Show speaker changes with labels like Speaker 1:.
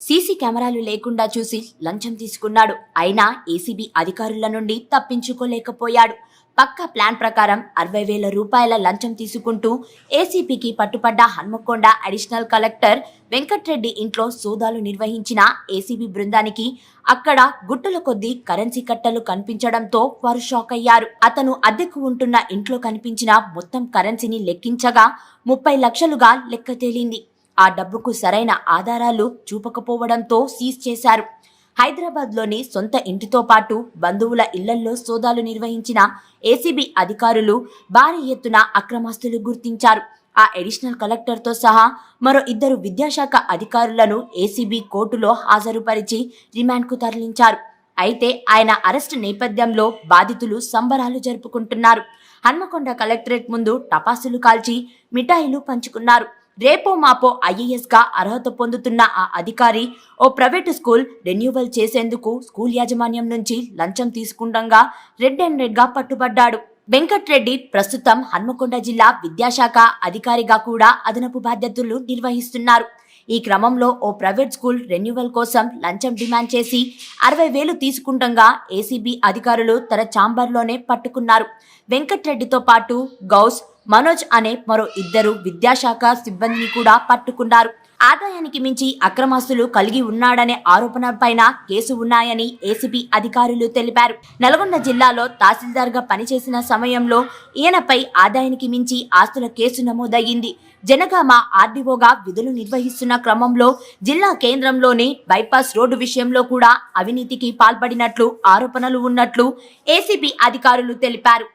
Speaker 1: CC కెమెరాలు లేకుండా చూసి లంచం తీసుకున్నాడు. అయినా ఏసీబీ అధికారుల నుండి తప్పించుకోలేకపోయాడు. పక్క ప్లాన్ ప్రకారం అరవై వేల రూపాయల లంచం తీసుకుంటూ ఏసీపీకి పట్టుపడ్డ హన్మకొండ అడిషనల్ కలెక్టర్ వెంకట్రెడ్డి ఇంట్లో సోదాలు నిర్వహించిన ఏసీబీ బృందానికి అక్కడ గుట్టల కొద్దీ కరెన్సీ కట్టలు కనిపించడంతో వారు షాక్ అయ్యారు. అతను అద్దెకు ఉంటున్న ఇంట్లో కనిపించిన మొత్తం కరెన్సీని లెక్కించగా ముప్పై లక్షలుగా లెక్క తేలింది ఆ డబ్బుకు సరైన ఆధారాలు చూపకపోవడంతో సీజ్ చేశారు. హైదరాబాద్లోని సొంత ఇంటితో పాటు బంధువుల ఇళ్ళల్లో సోదాలు నిర్వహించిన ఏసీబీ అధికారులు భారీ ఎత్తున అక్రమాస్తులు గుర్తించారు. ఆ అడిషనల్ కలెక్టర్తో సహా మరో ఇద్దరు విద్యాశాఖ అధికారులను ఏసీబీ కోర్టులో హాజరుపరిచి రిమాండ్కు తరలించారు. అయితే ఆయన అరెస్టు నేపథ్యంలో బాధితులు సంబరాలు జరుపుకుంటున్నారు. హన్మకొండ కలెక్టరేట్ ముందు టపాసులు కాల్చి మిఠాయిలు పంచుకున్నారు. రేపో మాపో ఐఏఎస్గా అర్హత పొందుతున్న ఆ అధికారి ఓ ప్రైవేటు స్కూల్ రెన్యూవల్ చేసేందుకు స్కూల్ యాజమాన్యం నుంచి లంచం తీసుకుండగా రెడ్ అండ్ రెడ్గా పట్టుబడ్డాడు. వెంకట్రెడ్డి ప్రస్తుతం హన్మకొండ జిల్లా విద్యాశాఖ అధికారిగా కూడా అదనపు బాధ్యతలు నిర్వహిస్తున్నారు. ఈ క్రమంలో ఓ ప్రైవేట్ స్కూల్ రెన్యువల్ కోసం లంచం డిమాండ్ చేసి అరవై వేలు తీసుకుండగా ఏసీబీ అధికారులు తన ఛాంబర్లోనే పట్టుకున్నారు. వెంకట్రెడ్డితో పాటు గౌస్ మనోజ్ అనే మరో ఇద్దరు విద్యాశాఖ సిబ్బందిని కూడా పట్టుకున్నారు. ఆదాయానికి మించి అక్రమాస్తులు కలిగి ఉన్నాడనే ఆరోపణపైన కేసు ఉన్నాయని ఏసీబీ అధికారులు తెలిపారు. నల్గొండ జిల్లాలో తహసీల్దార్గా పనిచేసిన సమయంలో ఈయనపై ఆదాయానికి మించి ఆస్తుల కేసు నమోదయ్యింది. జనగామ ఆర్డీఓగా విధులు నిర్వహిస్తున్న క్రమంలో జిల్లా కేంద్రంలోని బైపాస్ రోడ్డు విషయంలో కూడా అవినీతికి పాల్పడినట్లు ఆరోపణలు ఉన్నట్లు ఏసీబీ అధికారులు తెలిపారు.